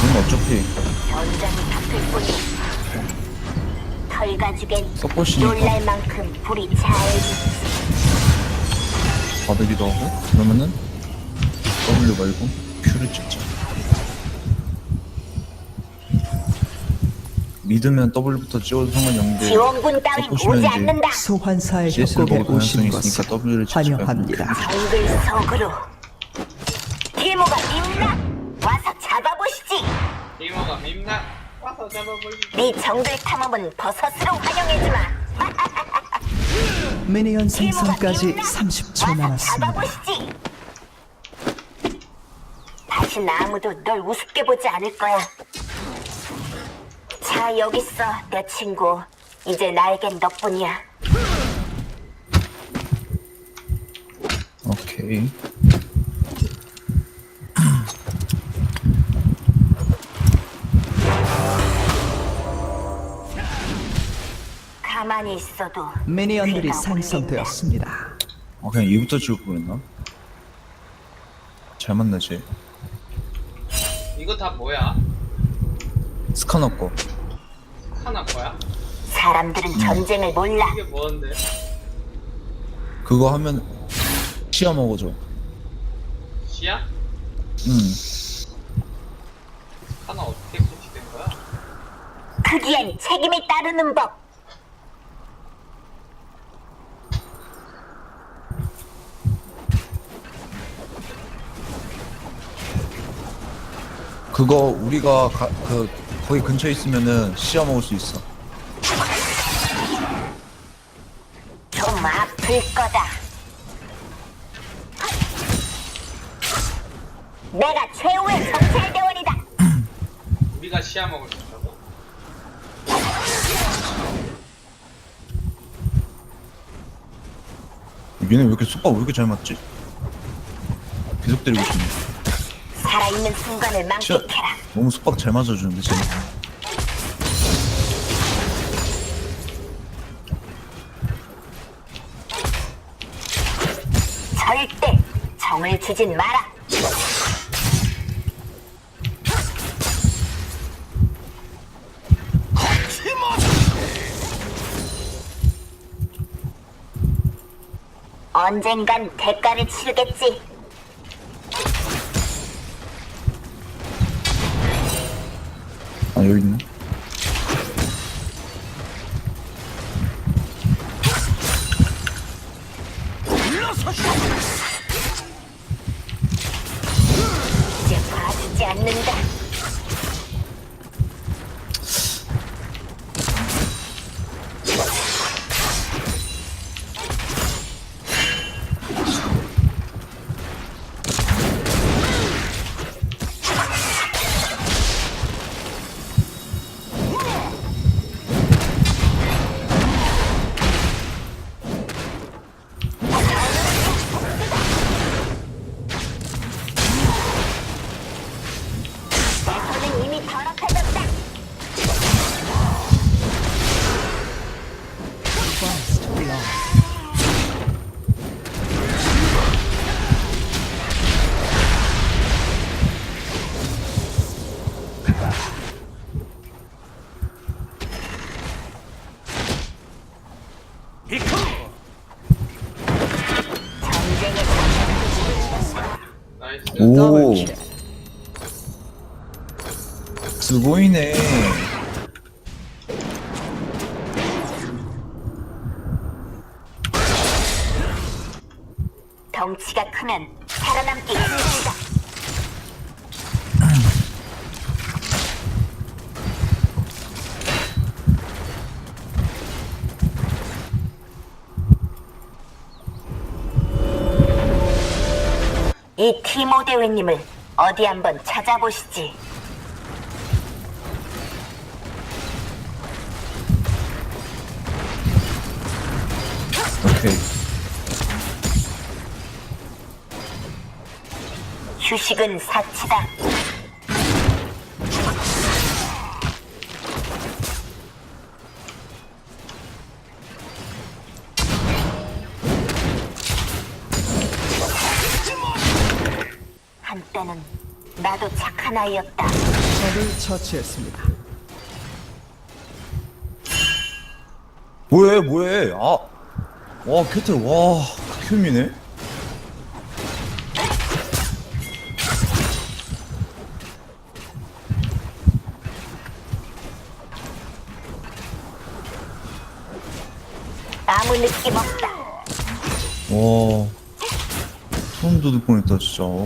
그건 어차피 전장이 바쁠 뿐이 털 가죽엔 서포시니까. 놀랄 만큼 불이 잘 받으기도 하고 그러면은 W 말고 Q를 찍자. 믿으면 W부터 찍어도 상관이 없는데 지원군 따윈 서포시면 오지 이제 않는다. 소환사의 CS를 협곡에 먹을 가능성이 오신 있으니까 것을 W를 환영합니다. 정글 속으로? 와서 잡아보시지 이모가 밉나? 와서 잡아보시지. 네 정글 탐험은 버섯으로 활용해주마 미니언 생성까지 밉나? 30초 와서 남았습니다. 잡아보시지 다신 아무도 널 우습게 보지 않을 거야 자 여기 있어 내 친구 이제 나에겐 너뿐이야 오케이 가만히 있어도 미니언들이 귀가 생성되었습니다. 아 그냥 얘부터 찍을 거랬나? 잘 만나지 이거 다 뭐야? 스카너 거 하나 거야? 사람들은 전쟁을 몰라 이게 뭔데? 그거 하면 시야 먹어줘 시야? 응 하나 어떻게 설치된 거야? 크기엔 책임이 따르는 법 그거 우리가 가, 그 거기 근처에 있으면은 시야 먹을 수 있어 좀 아플 거다. 내가 최후의 정찰 대원이다. 우리가 시야 먹을 수 있다고? 얘네 왜 이렇게 속박 왜 이렇게 잘 맞지? 계속 때리고 있네 살아있는 순간을 만끽해라. 너무 속박 잘 맞아주는데 쟤네 절대 정을 주진 마라. 언젠간 대가를 치르겠지. 아 여기 있네 오. 스고이네 덩치가 크면 살아남기 힘들다. 이 티모 대회님을 어디 한번 찾아보시지. 오케이 휴식은 사치다. 나도 착한 아이였다. 적을 처치했습니다. 뭐해 뭐해 아와 캐틀 와 극혐이네 아무 느낌 없다. 와 소름 돋을 뻔했다 진짜 와.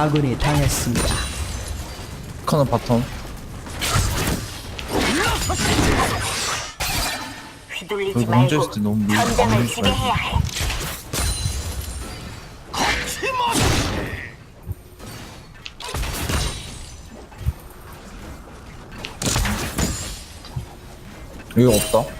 아군이 당했습니다. 카나 바텀 휘둘리지 그래도 혼자 말고 있을 때 너무 밀- 전장을 밀리지 지배해야 해. 여기 없다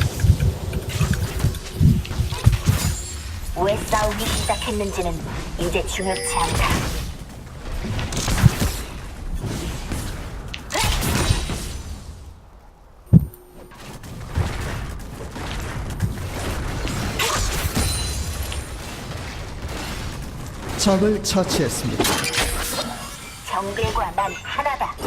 왜 싸우기 시작했는지는 이제 중요치 않다. 적을 처치했습니다. 정글과 난 하나다.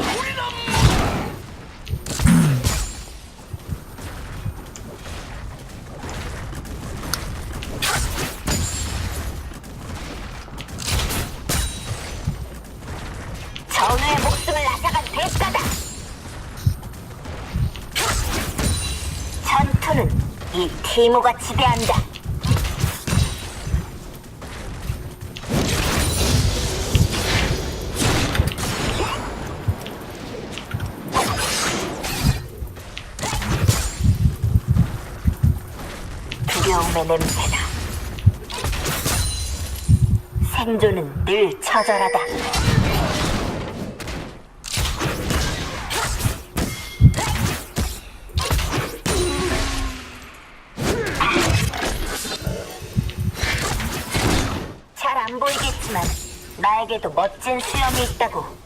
이 티모가 지배한다. 두려움의 냄새다. 생존은 늘 처절하다. 나에게도 멋진 수염이 있다고.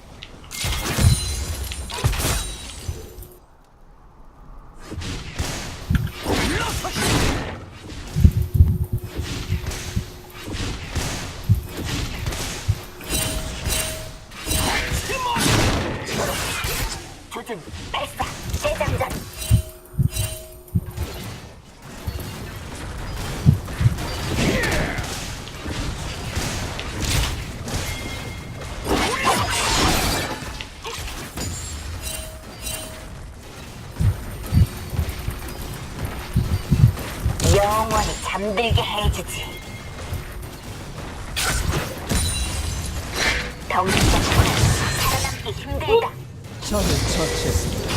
잠들게 해주지. 덩치작보다 살아남기 힘들다. 적을 처치했습니다.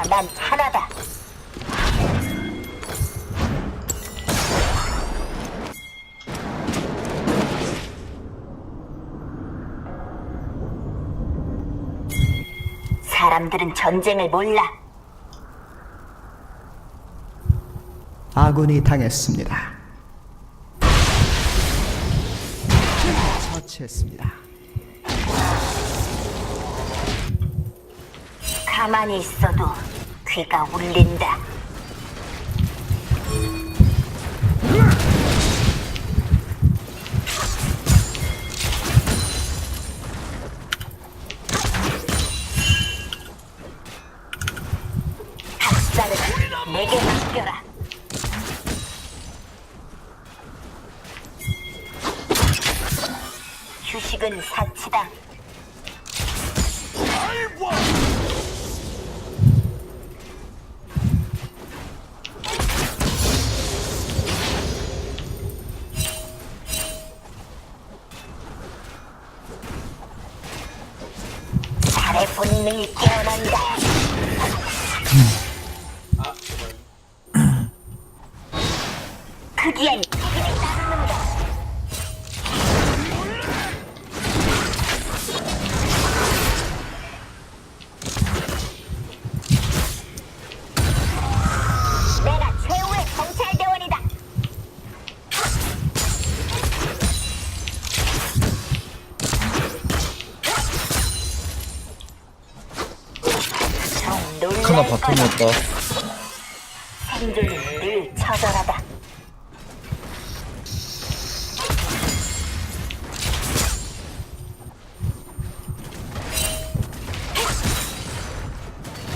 정글과 난 하나다. 사람들은 전쟁을 몰라. 아군이 당했습니다. 처치했습니다. 가만히 있어도 귀가 울린다. 본능이 깨어난다. 늘 처절하다.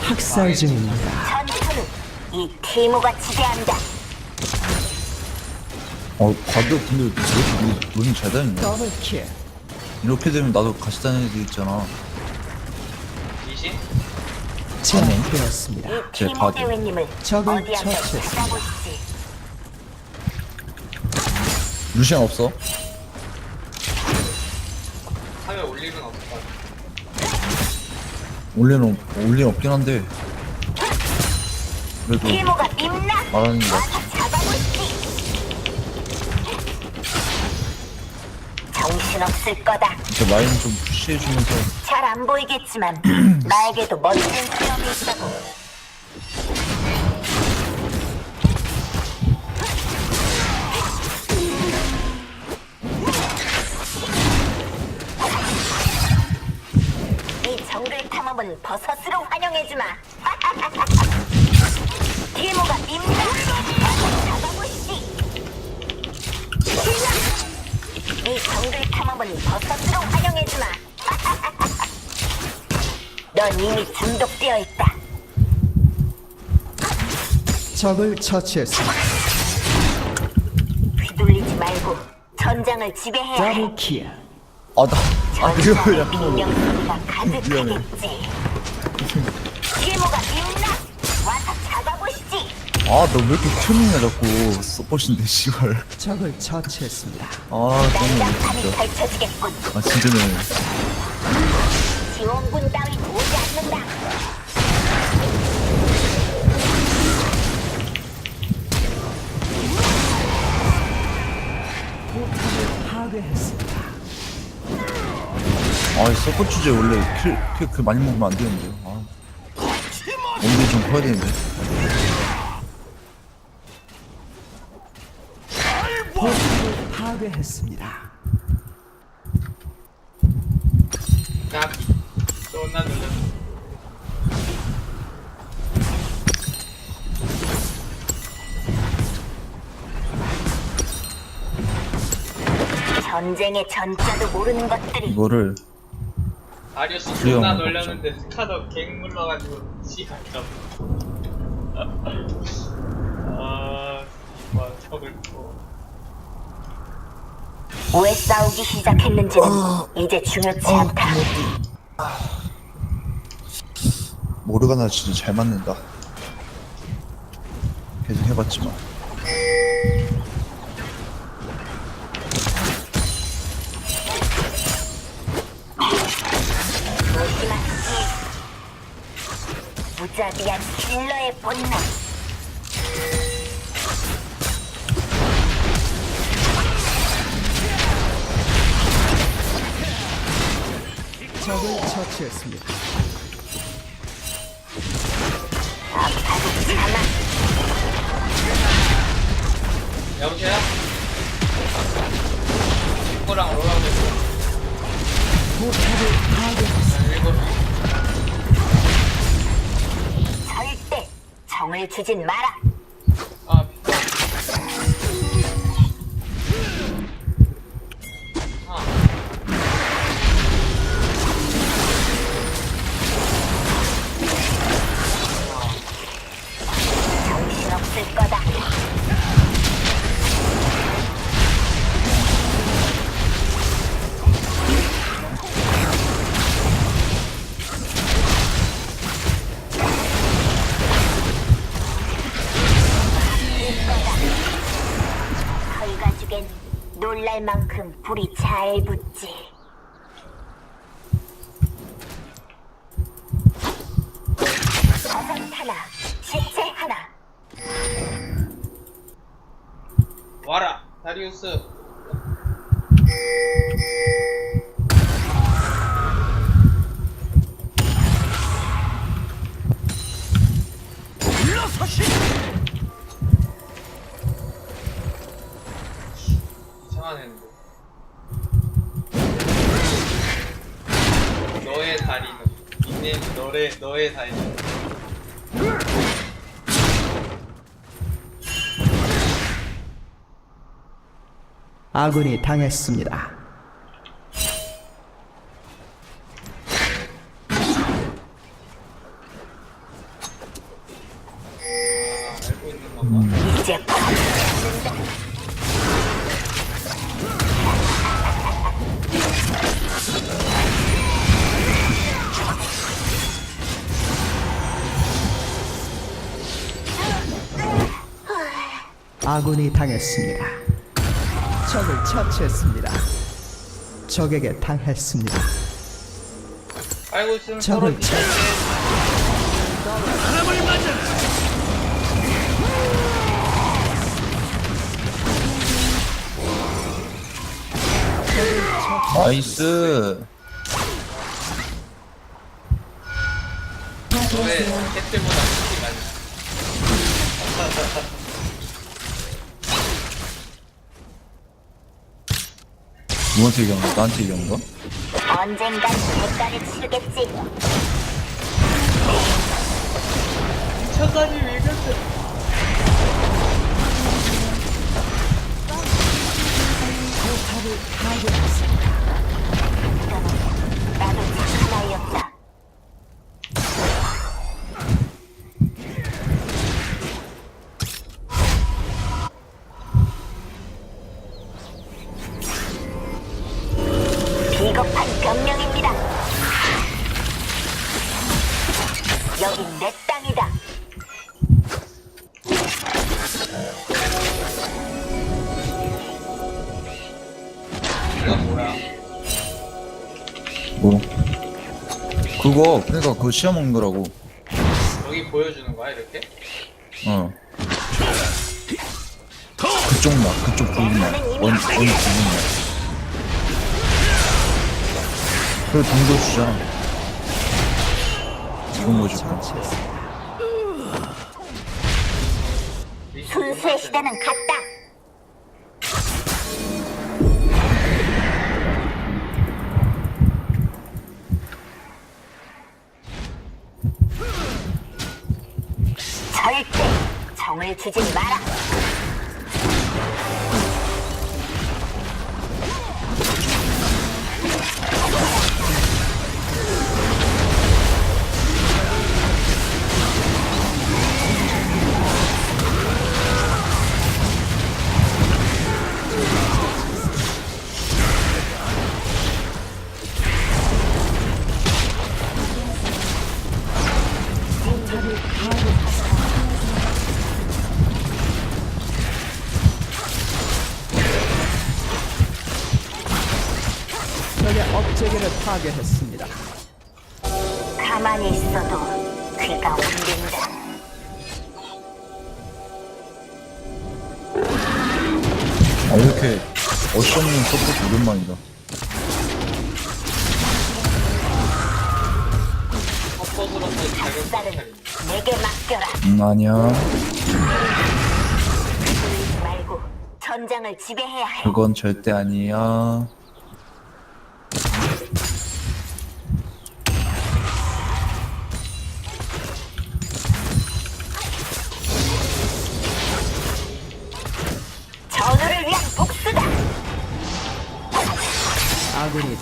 학살 중입니다. 전투는 이 티모가 지배한다. 어 과도 근데 왜 이렇게 룬이 잘 다녔냐 더블 킬. 이렇게 되면 나도 같이 다녀야 되겠잖아 이신? 제압되었습니다. 이제 바디. 적을 처치했습니다. 찾아보시지. 루시안 없어? 사회 올 일은 없을 것 같아. 올리는 올리 없긴 한데 그래도? 말하는 게 정신없을 거다. 이제 라인 좀 푸시해주면서 잘 안 보이겠지만 나에게도 멋진 수염이 있다고. 이 정글 탐험은 버섯으로 환영해주마. 티모가 밉다. 이 정글 탐험은 버섯으로 환영해주마. 넌 이미 중독되어 있다. 적을 처치했습니다. 휘둘리지 말고 전장을 지배해야 해. 더블 킬. 아나 아 이거 전장의 약간 빈명 소리가 미안해. 가득하겠지. 아보시지. 아너 왜 이렇게 튜닝해 자꾸 서포신데 씨발 적을 처치했습니다. 아 너무 진짜 펼쳐지겠군. 아 진짜네 지원군 따윈 오지 않는다. 파괴했습니다. 아 서포 주제 원래 킬 킬 그 많이 먹으면 안 되는데 아 몸이 좀 커야 되는데 존나 놀랐어. 전쟁의 전자도 모르는 것들이 이거를 아리오스 존나 뭐, 놀렸는데 스카더 갱 물러가지고 씨발 참. 아, 씨발 척을 또. 왜 싸우기 시작했는지는 이제 중요치 않다. 모르가나 진짜 잘 맞는다 계속 해봤지만. 무자비한 킬러의 본능. 적을 처치했습니다. 여보세요? 친구랑 롤하고 있어. 포탑을 파괴했습니다. 일본 절대 정을 주진 마라. 만큼 불이 잘 붙지. 버섯 하나, 시체 하나. 와라 다리우스. 이상한 애인데. 너의 다리는 닉네임 너의 너의 다리는 아군이 당했습니다. 아군이 당했습니다. 적을 처치했습니다. 적에게 당했습니다. 저걸 서로 쳐- 비슷해. 나이스. 너의 캣들보다 크기 많이. 누구한테 얘기한 거야? 나한테 얘기한 거야? 언젠간 대가를 치르겠지. 천사님 왜 그랬어? 나도 착한 아이였다. 뭐? 그거 그러니까 그거 시험 먹는 거라고. 여기 보여주는 거야 이렇게? 어. 그쪽 나 그쪽 부분 나 원, 원 부분 나 그래 돈도 주잖아. 이건 뭐 줄까? 순수의 시대는 갔다. 주진 마라. 귀가 울린다. 아 이렇게 어시없는 서포트 오랜만이다. 내게 맡겨라. 응 아니야 보이지 말고 전장을 지배해야 해. 그건 절대 아니야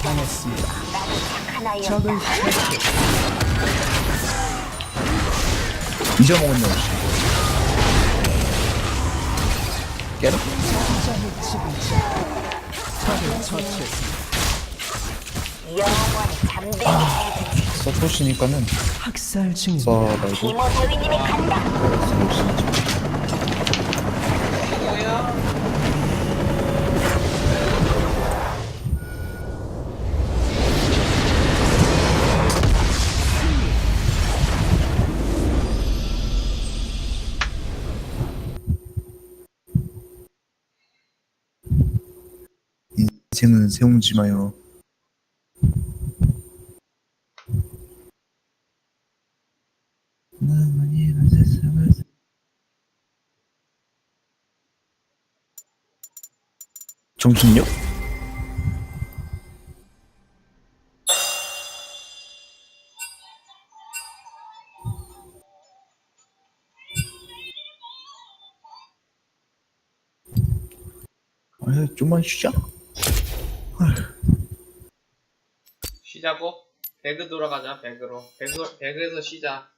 당했습니다. 적을. 잊어먹었네 혹시 깨라 적을 처치했습니다. 영원히 잠들게 해주지. 서포시니까는 학살 중입니다. 써 말고 이모 대위님이 간다. 서포시니까 인생은 세웅지 마요 정신력? 아, 좀만 쉬자. 쉬자고? 배그 돌아가자 배그로 배그 배그에서 쉬자